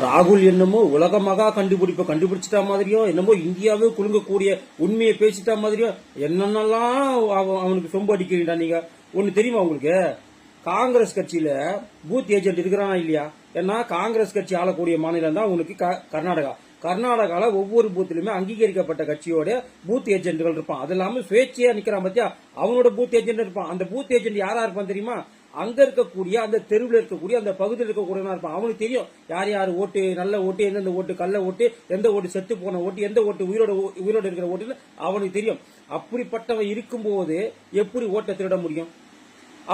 ராகுல் என்னமோ உலக மகா கண்டுபிடிப்பை கண்டுபிடிச்சிட்டா மாதிரியோ என்னமோ இந்தியாவே குலுங்கக்கூடிய உண்மையை பேசிட்டா மாதிரியோ என்னென்னலாம் அவனுக்கு சொம்பு அடிக்கிறீங்களா நீங்க? ஒன்னு தெரியுமா உங்களுக்கு? காங்கிரஸ் கட்சியில பூத் ஏஜென்ட் இருக்கிறானா இல்லையா? ஏன்னா காங்கிரஸ் கட்சி ஆளக்கூடிய மாநிலம் தான் உங்களுக்கு க- கர்நாடகா. கர்நாடகால ஒவ்வொரு பூத்திலுமே அங்கீகரிக்கப்பட்ட கட்சியோட பூத் ஏஜென்ட்கள் இருப்பான். அது இல்லாம சுயேட்சையா நிக்கிறான் பத்தியா? அவனோட பூத் ஏஜென்ட் இருப்பான். அந்த பூத் ஏஜென்ட் யாரா இருப்பான் தெரியுமா? அங்க இருக்கக்கூடிய அந்த தெருவில் இருக்கக்கூடிய அந்த பகுதியில் இருக்கக்கூடியவனா இருப்பான். அவனுக்கு தெரியும் யார் யார் ஓட்டு நல்ல ஓட்டு எந்தெந்த ஓட்டு கள்ள ஓட்டு எந்த ஓட்டு செத்து போன ஓட்டு எந்த ஓட்டு உயிரோட உயிரோடு இருக்கிற ஓட்டுன்னு அவனுக்கு தெரியும். அப்படிப்பட்டவன் இருக்கும்போது எப்படி ஓட்டை திருட முடியும்?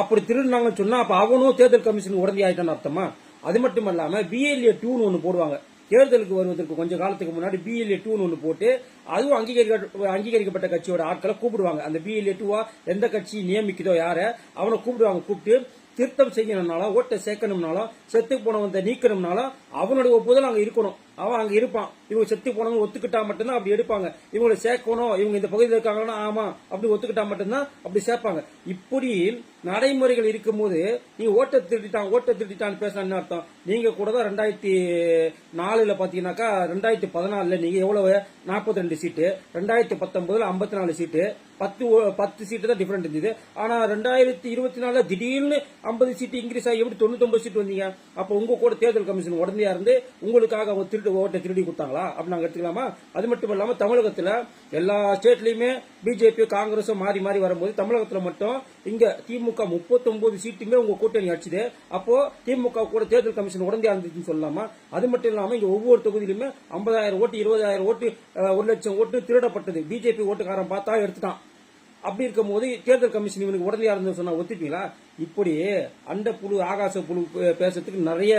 அப்படி திருடினாங்கன்னு சொன்னா அப்ப அவனும் தேர்தல் கமிஷன் உடனே ஆயிட்டான்னு அர்த்தமா? அது மட்டும் இல்லாம பிஎல்ஏ டூன்னு ஒன்று போடுவாங்க. தேர்தலுக்கு வருவதற்கு கொஞ்ச காலத்துக்கு முன்னாடி பிஎல்ஏ டூன்னு ஒன்று போட்டு அதுவும் அங்கீகரிக்க அங்கீகரிக்கப்பட்ட கட்சியோட ஆட்களை கூப்பிடுவாங்க. அந்த பிஎல்ஏ டூவா எந்த கட்சி நியமிக்குதோ யார அவனை கூப்பிடுவாங்க கூப்பிட்டு திருத்தம் செய்யணும்னாலும் ஓட்டை சேர்க்கணும்னாலும் செத்து போனவன் நீக்கணும்னாலும் அவனுடைய ஒப்புதல் அங்க இருக்கணும். அவன் அங்க இருப்பான். இவங்க செத்து போனவங்க ஒத்துக்கிட்டா மட்டும்தான் அப்படி எடுப்பாங்க. இவங்களை சேர்க்கணும் இவங்க இந்த பகுதியில் இருக்காங்கன்னா ஆமா அப்படி ஒத்துக்கிட்டா மட்டும்தான் அப்படி சேர்ப்பாங்க. இப்படி நடைமுறைகள் இருக்கும்போது நீ ஓட்டை திருட்டிட்டான் ஓட்டை திருட்டிட்டான்னு பேசலாம்னு அர்த்தம்? நீங்க கூட தான் ரெண்டாயிரத்தி நாலுல பாத்தீங்கன்னாக்கா ரெண்டாயிரத்தி பதினாலுல நீங்க எவ்வளவு? நாற்பத்தி ரெண்டு சீட்டு. ரெண்டாயிரத்தி பத்தொன்பதுல ஐம்பத்தி நாலு சீட்டு. பத்து ஓ- பத்து சீட்டு தான் டிஃபரெண்ட் இருந்தது. ஆனா ரெண்டாயிரத்தி இருபத்தி நாலுல திடீர்னு ஐம்பது சீட்டு இன்க்ரீஸ் ஆகி எப்படி தொண்ணூத்தொன்பது சீட் வந்தீங்க? அப்ப உங்க கூட தேர்தல் கமிஷன் உடனே இருந்து உங்களுக்காக அவங்க திருட்டு ஓட்டை திருடி கொடுத்தாங்களா? அப்படி நாங்க எடுத்துக்கலாமா? அது மட்டும் இல்லாம தமிழகத்துல எல்லா ஸ்டேட்லயுமே பிஜேபி காங்கிரஸும் மாறி மாறி வரும்போது தமிழகத்துல மட்டும் இங்க திமுக 39 சீட்டுமே உங்க கூட்டணி அடிச்சுது. அப்போ திமுக கூட தேர்தல் கமிஷன் உடனே இருந்துச்சுன்னு சொல்லலாமா? அது மட்டும் இல்லாம இங்க ஒவ்வொரு தொகுதியிலுமே 50000 ஓட்டு இருபதாயிரம் ஓட்டு ஒரு லட்சம் ஓட்டு திருடப்பட்டது. பிஜேபி ஓட்டுக்காரன் பார்த்தா எடுத்துட்டான். அப்படி இருக்கும் போது தேர்தல் கமிஷன் இவனுக்கு உடனடியா இருந்து சொன்னா ஒத்துப்பீங்களா? இப்படி அண்ட புழு ஆகாச புழு பே- பேசுறதுக்கு நிறைய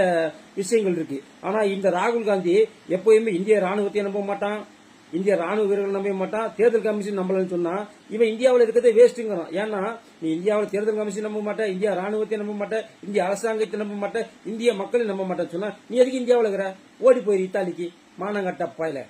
விஷயங்கள் இருக்கு. ஆனா இந்த ராகுல் காந்தி எப்பயுமே இந்திய ராணுவத்தையும் நம்ப மாட்டான். இந்திய ராணுவ வீரர்கள் நம்ப மாட்டான். தேர்தல் கமிஷன் நம்பலன்னு சொன்னா இவன் இந்தியாவில் இருக்கிறதே வேஸ்ட்டுங்கிறான். ஏன்னா நீ இந்தியாவில் தேர்தல் கமிஷன் நம்ப மாட்டேன் இந்தியா ராணுவத்தை நம்ப மாட்டேன் இந்திய அரசாங்கத்தை நம்ப மாட்டேன் இந்திய மக்களை நம்ப மாட்டேன்னு சொன்னா நீ எதுக்கு இந்தியாவில் இருக்கிற? ஓடி போயிரு இத்தாலிக்கு மானங்கட்ட பாயில.